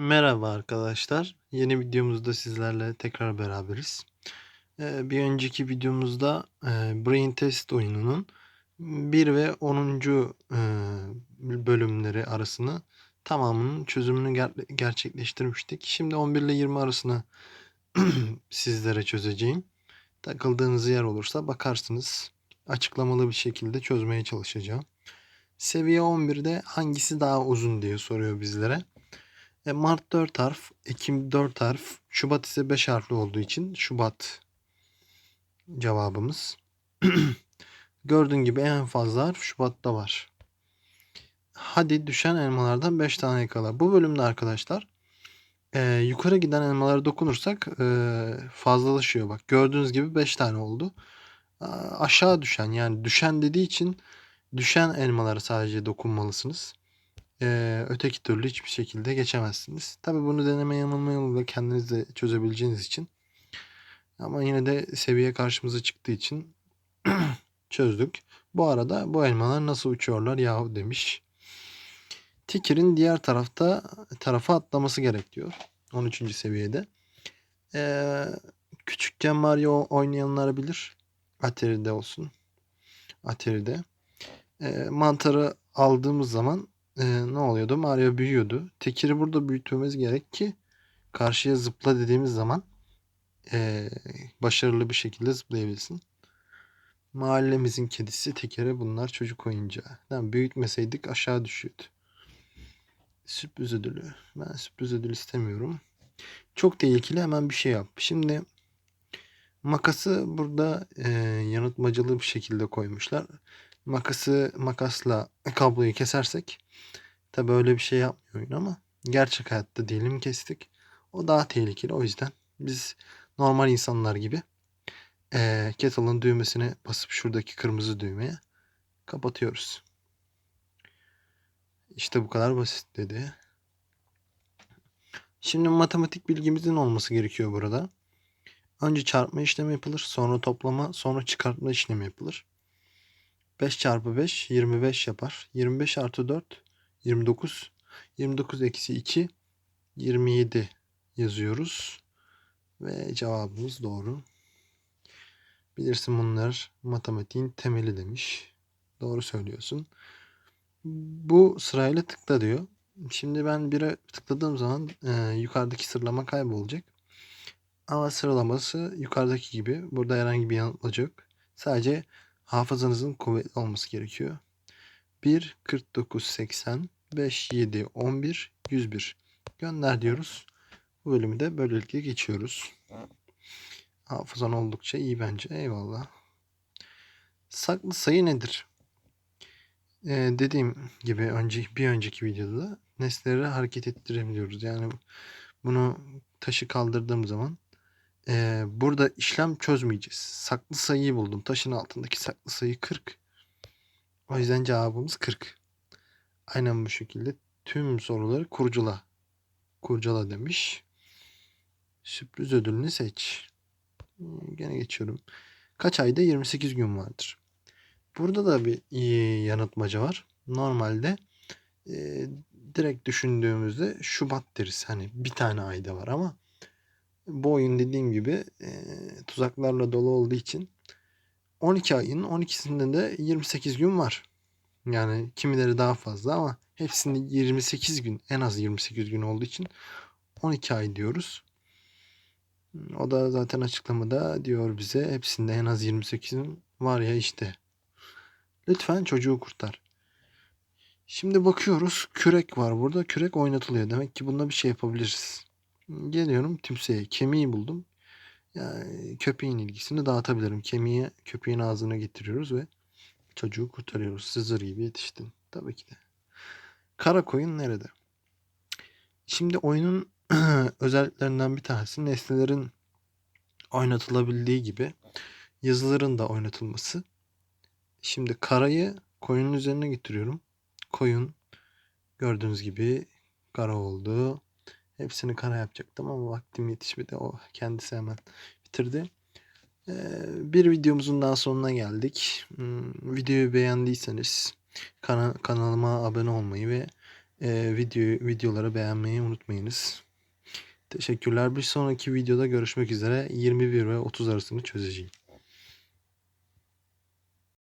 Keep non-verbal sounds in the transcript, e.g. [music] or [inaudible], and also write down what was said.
Merhaba arkadaşlar. Yeni videomuzda sizlerle tekrar beraberiz. Ee, bir önceki videomuzda e, Brain Test oyununun 1 ve 10. e, bölümleri arasını tamamının çözümünü ger- gerçekleştirmiştik. Şimdi 11 ile 20 arasını [clears throat] sizlere çözeceğim. Takıldığınız yer olursa bakarsınız. Açıklamalı bir şekilde çözmeye çalışacağım. Seviye 11'de hangisi daha uzun diye soruyor bizlere. E, Mart 4 harf, Ekim 4 harf, Şubat ise 5 harfli olduğu için Şubat cevabımız. [clears throat] Gördüğün gibi en fazla harf Şubat'ta var. Hadi düşen elmalardan 5 tane yakala. Bu bölümde arkadaşlar e, yukarı giden elmalara dokunursak e, fazlalaşıyor. Bak gördüğünüz gibi 5 tane oldu. A, aşağı düşen yani düşen dediği için düşen elmalara sadece dokunmalısınız. Ee, öteki türlü hiçbir şekilde geçemezsiniz. Tabii bunu deneme yanılma yoluyla kendiniz de çözebileceğiniz için. Ama yine de seviye karşımıza çıktığı için [clears throat] çözdük. Bu arada bu elmalar nasıl uçuyorlar yahu demiş. Tikir'in diğer tarafta tarafa atlaması gerek diyor. 13. seviyede. Ee, küçükken Mario oynayanlar bilir. Atari'de olsun. Atari'de. Ee, mantarı aldığımız zaman e, ne oluyordu? Mario büyüyordu. Tekiri burada büyütmemiz gerek ki karşıya zıpla dediğimiz zaman e, başarılı bir şekilde zıplayabilsin. Mahallemizin kedisi tekere bunlar çocuk oyuncağı. Yani büyütmeseydik aşağı düşüyordu. Sürpriz ödülü. Ben sürpriz ödül istemiyorum. Çok tehlikeli hemen bir şey yap. Şimdi makası burada e, yanıltmacalı bir şekilde koymuşlar. Makası makasla kabloyu kesersek Tabi öyle bir şey yapmıyor oyun ama gerçek hayatta diyelim kestik. O daha tehlikeli. O yüzden biz normal insanlar gibi e, kettle'ın düğmesine basıp şuradaki kırmızı düğmeye kapatıyoruz. İşte bu kadar basit dedi. Şimdi matematik bilgimizin olması gerekiyor burada. Önce çarpma işlemi yapılır. Sonra toplama. Sonra çıkartma işlemi yapılır. 5 çarpı 5 25 yapar. 25 artı 4 29. 29 eksi 2 27 yazıyoruz. Ve cevabımız doğru. Bilirsin bunlar matematiğin temeli demiş. Doğru söylüyorsun. Bu sırayla tıkla diyor. Şimdi ben bire tıkladığım zaman e, yukarıdaki sıralama kaybolacak. Ama sıralaması yukarıdaki gibi. Burada herhangi bir yanıltmaca yok. Sadece hafızanızın kuvvetli olması gerekiyor. 1, 49, 80, 5, 7, 11, 101. Gönder diyoruz. Bu bölümü de böylelikle geçiyoruz. Hafızan oldukça iyi bence. Eyvallah. Saklı sayı nedir? Ee, dediğim gibi önce, bir önceki videoda nesneleri hareket ettirebiliyoruz. Yani bunu taşı kaldırdığım zaman e, burada işlem çözmeyeceğiz. Saklı sayıyı buldum. Taşın altındaki saklı sayı 40. O yüzden cevabımız 40. Aynen bu şekilde tüm soruları kurcala. Kurcala demiş. Sürpriz ödülünü seç. Hmm, gene geçiyorum. Kaç ayda 28 gün vardır? Burada da bir iyi yanıltmaca var. Normalde e, direkt düşündüğümüzde Şubat deriz. Hani bir tane ayda var ama bu oyun dediğim gibi e, tuzaklarla dolu olduğu için 12 ayın 12'sinde de 28 gün var. Yani kimileri daha fazla ama hepsinde 28 gün en az 28 gün olduğu için 12 ay diyoruz. O da zaten açıklamada diyor bize hepsinde en az 28 gün var ya işte. Lütfen çocuğu kurtar. Şimdi bakıyoruz kürek var burada. Kürek oynatılıyor. Demek ki bunda bir şey yapabiliriz. Geliyorum timseye. Kemiği buldum. Yani köpeğin ilgisini dağıtabilirim. Kemiği köpeğin ağzına getiriyoruz ve çocuğu kurtarıyoruz. Sızır gibi yetiştin. Tabii ki de. Kara koyun nerede? Şimdi oyunun [clears throat] özelliklerinden bir tanesi nesnelerin oynatılabildiği gibi yazıların da oynatılması. Şimdi karayı koyunun üzerine getiriyorum. Koyun gördüğünüz gibi kara oldu. Hepsini kara yapacaktım ama vaktim yetişmedi. O kendisi hemen bitirdi. Ee, bir videomuzun daha sonuna geldik. Hmm, videoyu beğendiyseniz kana kanalıma abone olmayı ve Ee, videoyu, videoları beğenmeyi unutmayınız. Teşekkürler. Bir sonraki videoda görüşmek üzere. 21 ve 30 arasını çözeceğim.